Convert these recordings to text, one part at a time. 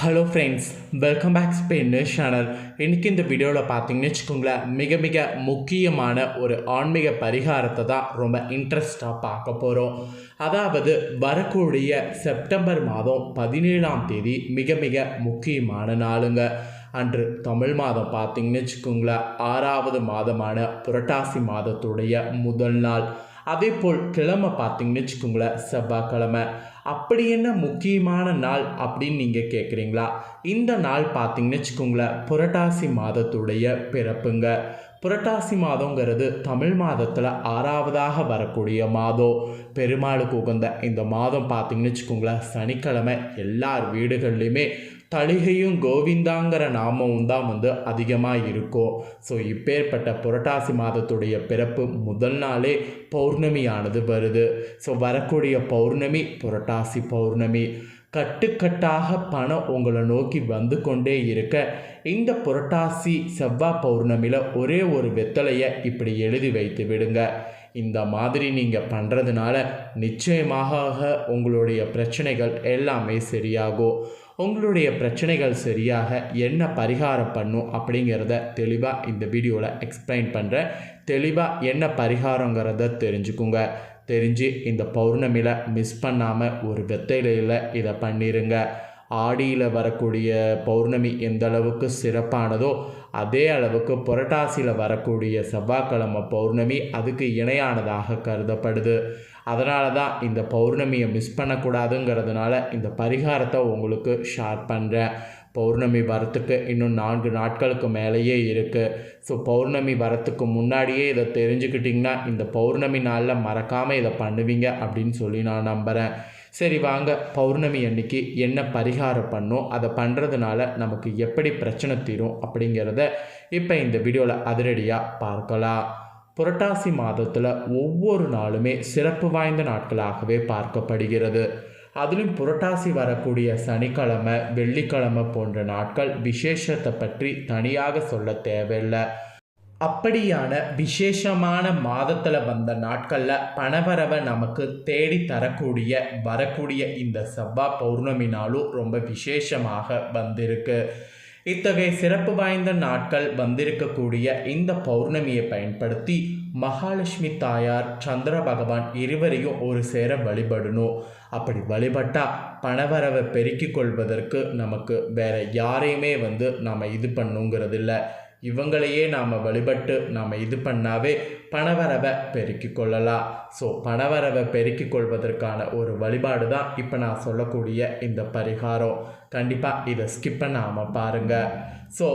Hello friends welcome back Spain channel இன்றைக்கி இந்த வீடியோவில் பார்த்தீங்கன்னு வச்சுக்கோங்களேன் மிக மிக முக்கியமான ஒரு ஆன்மீக பரிகாரத்தை தான் ரொம்ப இன்ட்ரெஸ்டாக பார்க்க போகிறோம் அதாவது வரக்கூடிய செப்டம்பர் மாதம் பதினேழாம் தேதி மிக மிக முக்கியமான நாளுங்க. அன்று தமிழ் மாதம் பார்த்தீங்கன்னு வச்சுக்கோங்களேன் ஆறாவது மாதமான புரட்டாசி மாதத்துடைய முதல் நாள். அதே போல் கிழமை பார்த்தீங்கன்னு வச்சுக்கோங்களேன் செவ்வாய்க்கிழமை. அப்படி என்ன முக்கியமான நாள் அப்படின்னு நீங்கள் கேட்குறீங்களா இந்த நாள் பார்த்தீங்கன்னு வச்சுக்கோங்களேன் புரட்டாசி மாதத்துடைய பிறப்புங்க. புரட்டாசி மாதங்கிறது தமிழ் மாதத்தில் ஆறாவதாக வரக்கூடிய மாதம். பெருமாளுக்கு உகந்த இந்த மாதம் பார்த்தீங்கன்னு வச்சுக்கோங்களேன் சனிக்கிழமை. எல்லார் வீடுகள்லையுமே தளிகையும் கோவிந்தாங்கிற நாமமும் தான் வந்து அதிகமாக இருக்கும் ஸோ இப்பேற்பட்ட புரட்டாசி மாதத்துடைய பிறப்பு முதல் நாளே பௌர்ணமியானது வருது. ஸோ வரக்கூடிய பௌர்ணமி புரட்டாசி பௌர்ணமி. கட்டுக்கட்டாக பணம் உங்களை நோக்கி வந்து கொண்டே இருக்க இந்த புரட்டாசி செவ்வாய் பௌர்ணமியில் ஒரே ஒரு வெத்தலையை இப்படி எழுதி வைத்து விடுங்க. இந்த மாதிரி நீங்கள் பண்ணுறதுனால நிச்சயமாக உங்களுடைய பிரச்சனைகள் எல்லாமே சரியாகும். உங்களுடைய பிரச்சனைகள் சரியாக என்ன பரிகாரம் பண்ணும் அப்படிங்கிறத தெளிவாக இந்த வீடியோவில் எக்ஸ்பிளைன் பண்ணுறேன் தெளிவாக என்ன பரிகாரங்கிறத தெரிஞ்சுக்குங்க. தெரிஞ்சு இந்த பௌர்ணமியில் மிஸ் பண்ணாமல் ஒரு வெத்தையில இதை பண்ணிடுங்க ஆடியில் வரக்கூடிய பௌர்ணமி எந்த அளவுக்கு சிறப்பானதோ அதே அளவுக்கு புரட்டாசியில் வரக்கூடிய செவ்வாய்க்கிழமை பௌர்ணமி அதுக்கு இணையானதாக கருதப்படுது. அதனால தான் இந்த பௌர்ணமியை மிஸ் பண்ணக்கூடாதுங்கிறதுனால இந்த பரிகாரத்தை உங்களுக்கு ஷேர் பண்ணுறேன் பௌர்ணமி வரத்துக்கு இன்னும் நான்கு நாட்களுக்கு மேலேயே இருக்குது ஸோ பௌர்ணமி வரத்துக்கு முன்னாடியே இதை தெரிஞ்சுக்கிட்டிங்கன்னா இந்த பௌர்ணமி நாளில் மறக்காமல் இதை பண்ணுவீங்க அப்படின்னு சொல்லி நான் நம்புகிறேன் சரி வாங்க. பௌர்ணமி அன்னைக்கு என்ன பரிகாரம் பண்ணோம்? அதை பண்ணுறதுனால நமக்கு எப்படி பிரச்சனை தீரும் அப்படிங்கிறத இப்போ இந்த வீடியோவில் அதிரடியாக பார்க்கலாம். புரட்டாசி மாதத்தில் ஒவ்வொரு நாளுமே சிறப்பு வாய்ந்த நாட்களாகவே பார்க்கப்படுகிறது. அதிலும் புரட்டாசி வரக்கூடிய சனிக்கிழமை வெள்ளிக்கிழமை போன்ற நாட்கள் விசேஷத்தை பற்றி தனியாக சொல்ல தேவையில்லை. அப்படியான விசேஷமான மாதத்தில் வந்த நாட்களில் பணவரவை நமக்கு தேடி தரக்கூடிய வரக்கூடிய இந்த செவ்வாய் பௌர்ணமி நாளும் ரொம்ப விசேஷமாக வந்திருக்கு. இத்தகைய சிறப்பு வாய்ந்த நாட்கள் வந்திருக்கக்கூடிய இந்த பௌர்ணமியை பயன்படுத்தி மகாலட்சுமி தாயார் சந்திர பகவான் இருவரையும் ஒரு சேர வழிபடணும். அப்படி வழிபட்டால் பணவரவை பெருக்கிக் கொள்வதற்கு நமக்கு வேற யாரையுமே வந்து நாம் இது பண்ணுங்கிறது இல்லை இவங்களையே நாம் வழிபட்டு நாம் இது பண்ணாவே பணவரவை பெருக்கி கொள்ளலாம். ஸோ பணவரவை பெருக்கிக் கொள்வதற்கான ஒரு வழிபாடு தான் இப்போ நான் சொல்லக்கூடிய இந்த பரிகாரம். கண்டிப்பாக இதை ஸ்கிப் பண்ணாமல் பாருங்கள் ஸோ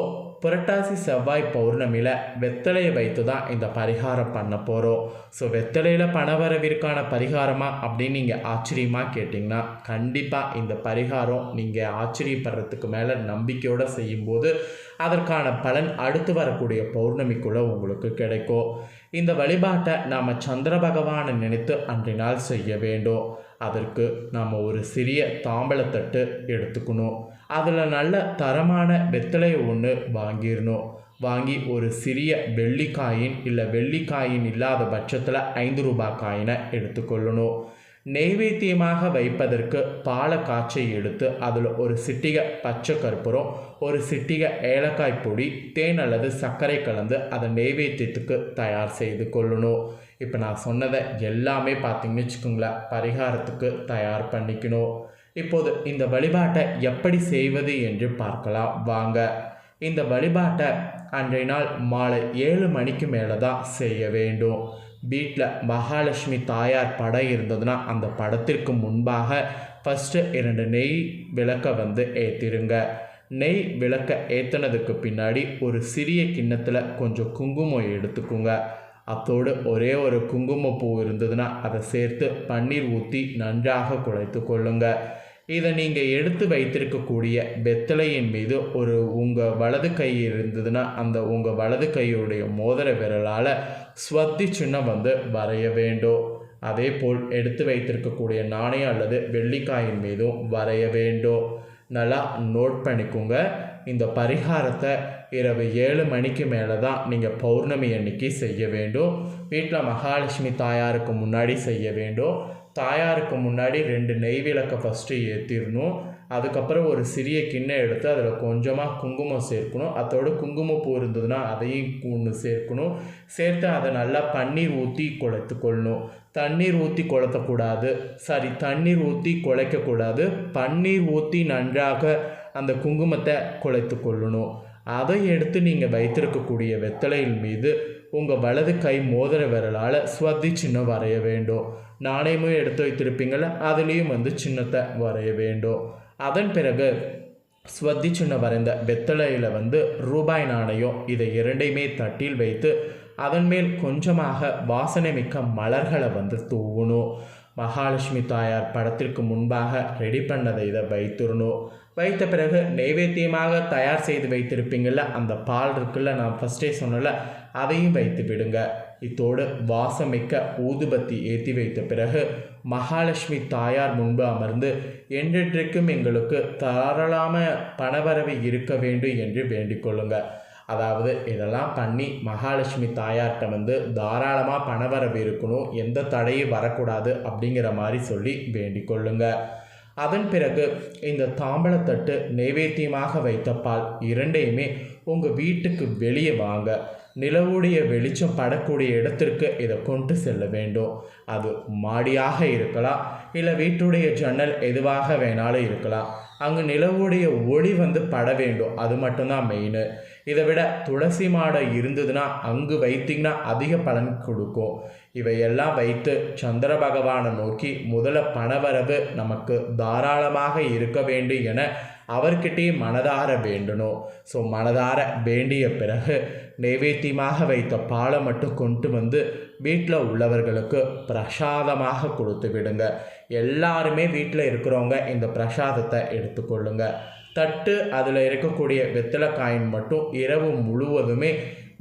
புரட்டாசி செவ்வாய் பௌர்ணமியில் வெத்தலையை வைத்து தான் இந்த பரிகாரம் பண்ண போகிறோம் ஸோ வெத்தலையில் பணவரவிற்கான பரிகாரமா அப்படின்னு நீங்கள் ஆச்சரியமாக கேட்டிங்கன்னா கண்டிப்பாக இந்த பரிகாரம் நீங்கள் ஆச்சரியப்படுறதுக்கு மேலே நம்பிக்கையோடு செய்யும்போது அதற்கான பலன் அடுத்து வரக்கூடிய பௌர்ணமிக்குள்ளே உங்களுக்கு கிடைக்கும். இந்த வழிபாட்டை நாம் சந்திர பகவானை நினைத்து அன்றைய நாள் செய்ய வேண்டும். அதற்கு நாம் ஒரு சிறிய தாம்பழத்தட்டு எடுத்துக்கணும். அதில் நல்ல தரமான வெத்தலை ஒன்று வாங்கிடணும் வாங்கி ஒரு சிறிய வெள்ளிக்காயின் இல்லை வெள்ளிக்காயின் இல்லாத பட்சத்தில் ஐந்து ரூபாய் காயினை எடுத்துக்கொள்ளணும். நெய்வேத்தியமாக வைப்பதற்கு பாலை காய்ச்சி எடுத்து அதில் ஒரு சிட்டிகை பச்சை கற்பூரம் ஒரு சிட்டிகை ஏலக்காய் பொடி தேன் அல்லது சர்க்கரை கலந்து அதை நெய்வேத்தியத்துக்கு தயார் செய்து கொள்ளணும். இப்போ நான் சொன்னதை எல்லாமே பார்த்திங்கன்னு வச்சுக்கோங்களேன் பரிகாரத்துக்கு தயார் பண்ணிக்கணும். இப்போது இந்த வழிபாட்டை எப்படி செய்வது என்று பார்க்கலாம். வாங்க. இந்த வழிபாட்டை அன்றைய நாள் மாலை ஏழு மணிக்கு மேலே தான் செய்ய வேண்டும். வீட்டில் மகாலட்சுமி தாயார் படம் இருந்ததுன்னா அந்த படத்திற்கு முன்பாக ஃபஸ்ட்டு இரண்டு நெய் விளக்கை வந்து ஏற்றிருங்க நெய் விளக்க ஏற்றினதுக்கு பின்னாடி ஒரு சிறிய கிண்ணத்தில் கொஞ்சம் குங்குமம் எடுத்துக்கோங்க. அத்தோடு ஒரே ஒரு குங்குமப்பூ இருந்ததுன்னா அதை சேர்த்து பன்னீர் ஊற்றி நன்றாக குழைத்து கொள்ளுங்கள் இதை நீங்கள் எடுத்து வைத்திருக்கக்கூடிய வெத்தலையின் மீது ஒரு உங்கள் வலது கை இருந்ததுன்னா அந்த உங்கள் வலது கையுடைய மோதிர விரலால் ஸ்வத்தி சின்னம் வந்து வரைய வேண்டும். அதே போல் எடுத்து வைத்திருக்கக்கூடிய நாணயம் அல்லது வெள்ளிக்காயின் மீதும் வரைய வேண்டும். நல்லா நோட் பண்ணிக்கோங்க. இந்த பரிகாரத்தை இரவு ஏழு மணிக்கு மேலே தான் நீங்கள் பௌர்ணமி அன்னைக்கு செய்ய வேண்டும். வீட்டில் மகாலட்சுமி தாயாருக்கு முன்னாடி செய்ய வேண்டும். தாயாருக்கு முன்னாடி ரெண்டு நெய் விளக்கை ஃபஸ்ட்டு ஏற்றிடணும் அதுக்கப்புறம் ஒரு சிறிய கிண்ணம் எடுத்து அதில் கொஞ்சமாக குங்குமம் சேர்க்கணும். அதோட குங்குமப்பூ இருந்ததுன்னா அதையும் ஒன்று சேர்க்கணும். சேர்த்து அதை நல்லா பன்னீர் ஊற்றி குழைத்து கொள்ளணும். தண்ணீர் ஊற்றி குழத்தக்கூடாது சாரி தண்ணீர் ஊற்றி குழைக்கக்கூடாது. பன்னீர் ஊற்றி நன்றாக அந்த குங்குமத்தை குழைத்து கொள்ளணும். அதை எடுத்து நீங்கள் வைத்திருக்கக்கூடிய வெத்தலையின் மீது உங்கள் வலது கை மோதிர விரலால் ஸ்வதி சின்னம் வரைய வேண்டும். நாணயமும் எடுத்து வைத்திருப்பீங்கள அதுலேயும் வந்து சின்னத்தை வரைய வேண்டும். அதன் பிறகு ஸ்வதி சின்னம் வரைந்த வெத்தலையில் வந்து ரூபாய் நாணயம் இதை இரண்டையுமே தட்டில் வைத்து அதன் மேல் கொஞ்சமாக வாசனை மிக்க மலர்களை வந்து தூவணும். மகாலட்சுமி தாயார் படத்திற்கு முன்பாக ரெடி பண்ணதை இதை வைத்திடணும் வைத்த பிறகு நைவேத்தியமாக தயார் செய்து வைத்திருப்பீங்கள்ல அந்த பால் இருக்குல்ல நான் ஃபஸ்ட்டே சொன்னல அதையும் வைத்து விடுங்க. இத்தோடு வாசமிக்க ஊதுபத்தி ஏற்றி வைத்த பிறகு மகாலட்சுமி தாயார் முன்பு அமர்ந்து என்றென்றைக்கும் எங்களுக்கு தாராளமாக பணவரவு இருக்க வேண்டும் என்று வேண்டிக் கொள்ளுங்கள் அதாவது இதெல்லாம் பண்ணி மகாலட்சுமி தாயார்கிட்ட வந்து தாராளமாக பணவரவு இருக்கணும் எந்த தடையும் வரக்கூடாது அப்படிங்கிற மாதிரி சொல்லி வேண்டிக் கொள்ளுங்க. அதன் பிறகு இந்த தாம்பழத்தட்டு நைவேத்தியமாக வைத்த பால் இரண்டையுமே உங்கள் வீட்டுக்கு வெளியே வாங்க. நிலவுடைய வெளிச்சம் படக்கூடிய இடத்திற்கு இதை கொண்டு செல்ல வேண்டும். அது மாடியாக இருக்கலாம் இல்லை வீட்டுடைய ஜன்னல் எதுவாக வேணாலும் இருக்கலாம். அங்கே நிலவுடைய ஒளி வந்து பட வேண்டும். அது மட்டும்தான் மெயின் இதை விட துளசி மாடை இருந்ததுன்னா அங்கு வைத்திங்கன்னா அதிக பலன் கொடுக்கும். இவையெல்லாம் வைத்து சந்திர பகவானை நோக்கி முதல்ல பணவரவு நமக்கு தாராளமாக இருக்க வேண்டும் என அவர்கிட்டயே மனதார வேண்டணும் ஸோ மனதார வேண்டிய பிறகு நைவேத்தியமாக வைத்த பாலை மட்டும் கொண்டு வந்து வீட்டில் உள்ளவர்களுக்கு பிரசாதமாக கொடுத்து விடுங்க. எல்லாருமே வீட்டில் இருக்கிறவங்க இந்த பிரசாதத்தை எடுத்துக்கொள்ளுங்கள் தட்டு அதில் இருக்கக்கூடிய வெத்தலை காயின் மட்டும் இரவு முழுவதுமே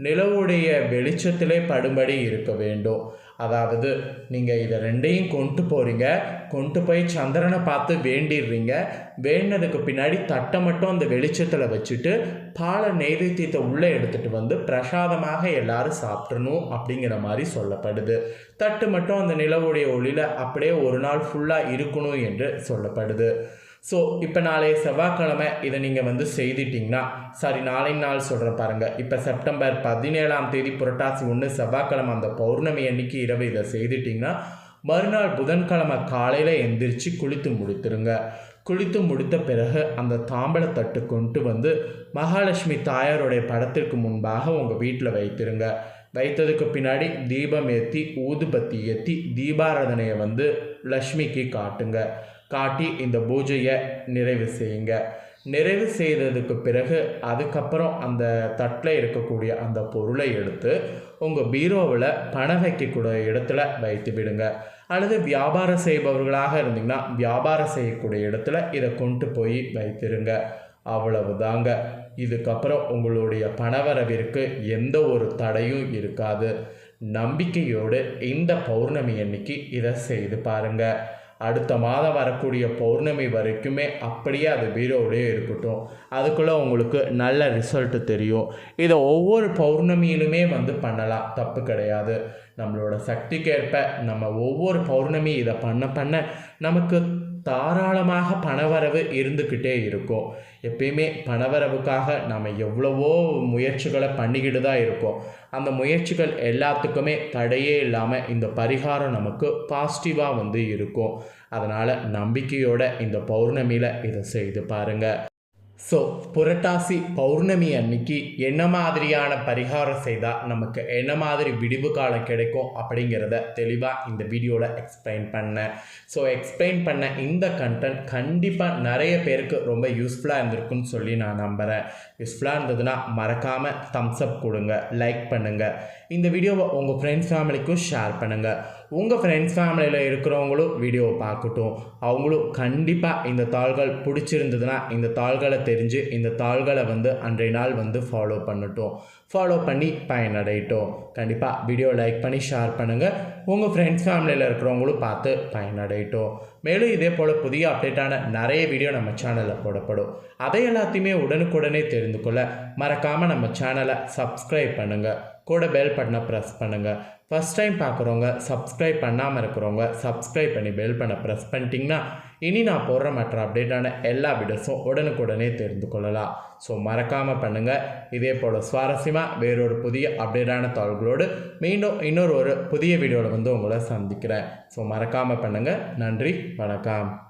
நிலவுடைய வெளிச்சத்திலே படும்படி இருக்க வேண்டும். அதாவது நீங்கள் இதை ரெண்டையும் கொண்டு போகிறீங்க கொண்டு போய் சந்திரனை பார்த்து வேண்டிடுறீங்க. வேண்டினதுக்கு பின்னாடி தட்டை மட்டும் அந்த வெளிச்சத்தில் வச்சுட்டு பாலை நெய்வேத்தியத்தை உள்ளே எடுத்துகிட்டு வந்து பிரசாதமாக எல்லாரும் சாப்பிட்றணும் அப்படிங்கிற மாதிரி சொல்லப்படுது. தட்டு மட்டும் அந்த நிலவுடைய ஒளியில் அப்படியே ஒரு நாள் ஃபுல்லாக இருக்கணும் என்று சொல்லப்படுது. ஸோ இப்போ நாளைய செவ்வாய்க்கிழமை இதை நீங்கள் வந்து செய்துட்டிங்கன்னா சாரி நாளை நாள் சொல்கிறேன் பாருங்கள் இப்போ செப்டம்பர் பதினேழாம் தேதி புரட்டாசி ஒன்று செவ்வாய்க்கிழமை அந்த பௌர்ணமி அன்னைக்கு இரவு இதை செய்துட்டிங்கன்னா மறுநாள் புதன்கிழமை காலையில் எந்திரிச்சு குளித்து முடித்துருங்க. குளித்து முடித்த பிறகு அந்த தாம்பழத்தட்டு கொண்டு வந்து மகாலட்சுமி தாயாருடைய படத்திற்கு முன்பாக உங்கள் வீட்டில் வைத்திருங்க. வைத்ததுக்கு பின்னாடி தீபம் ஏற்றி ஊதுபத்தி ஏற்றி தீபாராதனையை வந்து லக்ஷ்மிக்கு காட்டுங்க. காட்டி இந்த பூஜையை நிறைவு செய்யுங்க. நிறைவு செய்ததுக்கு பிறகு அதுக்கப்புறம் அந்த தட்டில் இருக்கக்கூடிய அந்த பொருளை எடுத்து உங்கள் பீரோவில் பணம் வைக்கக்கூடிய இடத்துல வைத்து விடுங்க. அல்லது வியாபாரம் செய்பவர்களாக இருந்தீங்கன்னா வியாபாரம் செய்யக்கூடிய இடத்துல இதை கொண்டு போய் வைத்திருங்க. அவ்வளவுதாங்க. இதுக்கப்புறம் உங்களுடைய பணவரவிற்கு எந்த ஒரு தடையும் இருக்காது. நம்பிக்கையோடு இந்த பௌர்ணமி அன்னைக்கு இதை செய்து பாருங்கள் அடுத்த மாதம் வரக்கூடிய பௌர்ணமி வரைக்குமே அப்படியே அது பீரோவிலே இருக்கட்டும். அதுக்குள்ளே உங்களுக்கு நல்ல ரிசல்ட்டு தெரியும். இதை ஒவ்வொரு பௌர்ணமியிலுமே வந்து பண்ணலாம். தப்பு கிடையாது. நம்மளோட சக்திக்கேற்ப நம்ம ஒவ்வொரு பௌர்ணமி இதை பண்ண பண்ண நமக்கு தாராளமாக பணவரவு இருந்துக்கிட்டே இருக்கும் எப்பயுமே பணவரவுக்காக நம்ம எவ்வளவோ முயற்சிகளை பண்ணிக்கிட்டு தான் இருக்கோம். அந்த முயற்சிகள் எல்லாத்துக்குமே தடையே இல்லாமல் இந்த பரிகாரம் நமக்கு பாசிட்டிவாக வந்து இருக்கும். அதனால் நம்பிக்கையோட இந்த பௌர்ணமியில் இதை செய்து பாருங்கள் ஸோ புரட்டாசி பௌர்ணமி அன்னைக்கு என்ன மாதிரியான பரிகாரம் செய்தால் நமக்கு என்ன மாதிரி விடிவு காலம் கிடைக்கும் அப்படிங்கிறத தெளிவாக இந்த வீடியோவில் எக்ஸ்பிளைன் பண்ணேன். ஸோ எக்ஸ்பிளைன் பண்ண இந்த கண்டென்ட் கண்டிப்பாக நிறைய பேருக்கு ரொம்ப யூஸ்ஃபுல்லாக இருந்திருக்குன்னு சொல்லி நான் நம்புகிறேன் யூஸ்ஃபுல்லாக இருந்ததுன்னா மறக்காமல் தம்ஸ் அப் கொடுங்க லைக் பண்ணுங்கள் இந்த வீடியோவை உங்கள் ஃப்ரெண்ட்ஸ் ஃபேமிலிக்கும் ஷேர் பண்ணுங்கள் உங்கள் ஃப்ரெண்ட்ஸ் ஃபேமிலியில் இருக்கிறவங்களும் வீடியோவை பார்க்கட்டும். அவங்களும் கண்டிப்பாக இந்த தாள்கள் பிடிச்சிருந்ததுன்னா இந்த தாள்களை தெரிஞ்சு இந்த தாள்களை வந்து அன்றைய நாள் வந்து ஃபாலோ பண்ணட்டும். ஃபாலோ பண்ணி பயனடையட்டும். கண்டிப்பாக வீடியோ லைக் பண்ணி ஷேர் பண்ணுங்கள் உங்கள் ஃப்ரெண்ட்ஸ் ஃபேமிலியில் இருக்கிறவங்களும் பார்த்து பயனடையட்டும். மேலும் இதே போல் புதிய அப்டேட்டான நிறைய வீடியோ நம்ம சேனலில் போடப்படும். அதை எல்லாத்தையுமே உடனுக்குடனே தெரிந்து கொள்ள மறக்காமல் நம்ம சேனலை சப்ஸ்கிரைப் பண்ணுங்கள் கூட பெல் பட்டனை ப்ரெஸ் பண்ணுங்கள் ஃபஸ்ட் டைம் பார்க்குறவங்க சப்ஸ்கிரைப் பண்ணாமல் இருக்கிறவங்க சப்ஸ்கிரைப் பண்ணி பெல் பண்ண ப்ரெஸ் பண்ணிட்டீங்கன்னா இனி நான் போடுற மற்ற அப்டேட்டான எல்லா வீடியோஸும் உடனுக்குடனே தெரிந்து கொள்ளலாம். ஸோ மறக்காமல் பண்ணுங்கள் இதே போல் சுவாரஸ்யமாக வேறொரு புதிய அப்டேட்டான தகவல்களோடு மீண்டும் இன்னொரு ஒரு புதிய வீடியோவில் வந்து உங்களை சந்திக்கிறேன். ஸோ மறக்காமல் பண்ணுங்கள் நன்றி வணக்கம்.